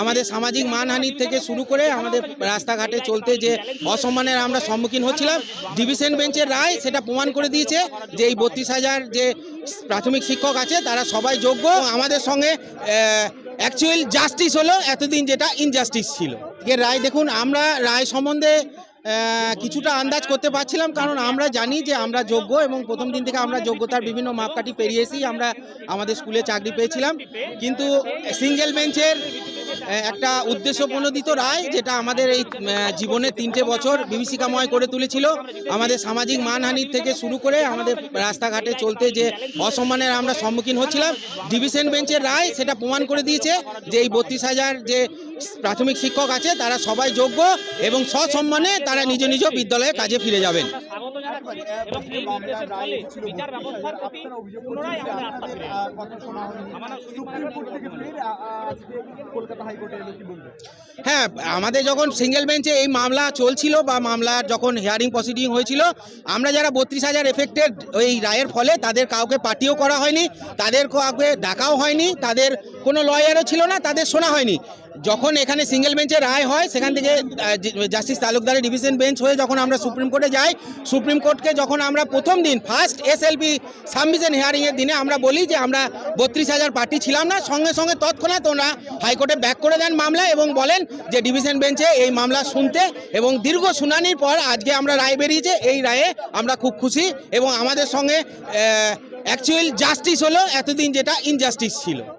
আমাদের সামাজিক মানহানির থেকে শুরু করে আমাদের রাস্তাঘাটে চলতে যে অসম্মানের আমরা সম্মুখীন হচ্ছিলাম, ডিভিশন বেঞ্চের রায় সেটা প্রমাণ করে দিয়েছে যে এই বত্রিশ হাজার যে প্রাথমিক শিক্ষক আছে তারা সবাই যোগ্য। আমাদের সঙ্গে অ্যাকচুয়াল জাস্টিস হলো এতদিন যেটা ইনজাস্টিস ছিল। এর রায় দেখুন, আমরা রায় সম্বন্ধে কিছুটা আন্দাজ করতে পারছিলাম কারণ আমরা জানি যে আমরা যোগ্য এবং প্রথম দিন থেকে আমরা যোগ্যতার বিভিন্ন মাপকাঠি পেরিয়েছি, আমরা আমাদের স্কুলে চাকরি পেয়েছিলাম। কিন্তু সিঙ্গেল বেঞ্চের একটা উদ্দেশ্য প্রণোদিত রায় যেটা আমাদের এই জীবনে তিনটে বছর বিভীষিকাময় করে তুলেছিল। আমাদের সামাজিক মানহানির থেকে শুরু করে আমাদের রাস্তাঘাটে চলতে যে অসম্মানের আমরা সম্মুখীন হচ্ছিলাম, ডিভিশন বেঞ্চের রায় সেটা প্রমাণ করে দিয়েছে যে এই বত্রিশ হাজার যে প্রাথমিক শিক্ষক আছে, তারা সবাই যোগ্য এবং সসম্মানে তারা নিজ নিজ বিদ্যালয়ে কাজে ফিরে যাবেন। হ্যাঁ আমাদের যখন সিঙ্গেল বেঞ্চে এই মামলা চলছিল বা মামলার যখন হিয়ারিং প্রসিডিং হয়েছিল, আমরা যারা বত্রিশ হাজার এফেক্টেড ওই রায়ের ফলে তাদের কাউকে পার্টিও করা হয়নি তাদের কাউকে ডাকাও হয়নি, তাদের কোনো লয়ারও ছিল না, তাদের শোনা হয়নি। যখন এখানে সিঙ্গেল বেঞ্চে রায় হয়, সেখান থেকে জাস্টিস তালুকদারের ডিভিশন বেঞ্চ হয়ে যখন আমরা সুপ্রিম কোর্টে যাই, সুপ্রিম কোর্টকে যখন আমরা প্রথম দিন ফার্স্ট এসএলপি সাবমিশন হিয়ারিংয়ের দিনে আমরা বলি যে আমরা বত্রিশ হাজার পার্টি ছিলাম না, সঙ্গে সঙ্গে তৎক্ষণাৎ ওনারা হাইকোর্টে ব্যাক করে দেন মামলা এবং বলেন যে ডিভিশন বেঞ্চে এই মামলা শুনতে এবং দীর্ঘ শুনানির পর আজকে আমরা রায় বেরিয়েছে, এই রায়ে আমরা খুব খুশি এবং আমাদের সঙ্গে অ্যাকচুয়াল জাস্টিস হলো, এতদিন যেটা ইনজাস্টিস ছিল।